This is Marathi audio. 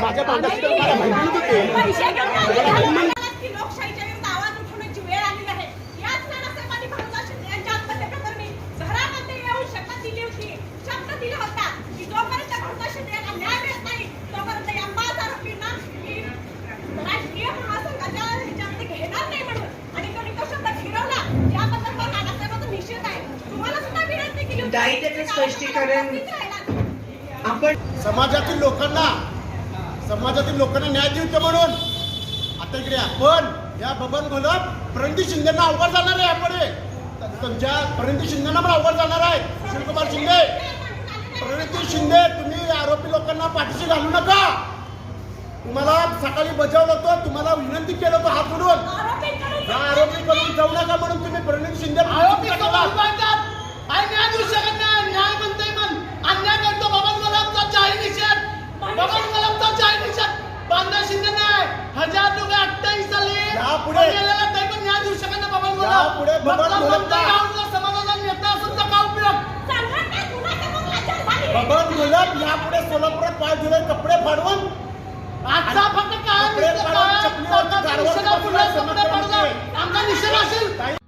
माझ्या भांड्याची मी स्पष्टीकरण- आपण समाजातील लोकांना समाजातील लोकांना न्याय देऊ म्हणून. आता इकडे आपण या बबन बोलत प्रणिती शिंदेना अवघड जाणार आहे आपण तुमच्या प्रणिती शिंदेना पण अवघड जाणार आहे. शिवकुमार शिंदे. प्रणिती शिंदे तुम्ही आरोपी लोकांना पाठीशी घालू नका. तुम्हाला सकाळी बजावलं होतं तुम्हाला विनंती केलं होतं हात म्हणून या आरोपी करून जाऊ नका म्हणून तुम्ही प्रणिती शिंदे आरोपी कबूल करतात आणि न्याय देऊ शकत नाही न्याय म्हणतोय पण अन्याय करतो बाबा कलामचा जाहीर निषेध बाबा कलामचा जाहीर निषेध बांधा शिंदे नाही हजार लोक अठ्ठावीस पण न्याय देऊ शकत नाही बाबा यापुढे बबन समाजाचा नेता तर काय उपयोग? बबन घोलप यापुढे सोलापुरात पाय दिले कपडे फाडवून आजचा फक्त काय? चपलीवरती. आमचा निषेध असेल.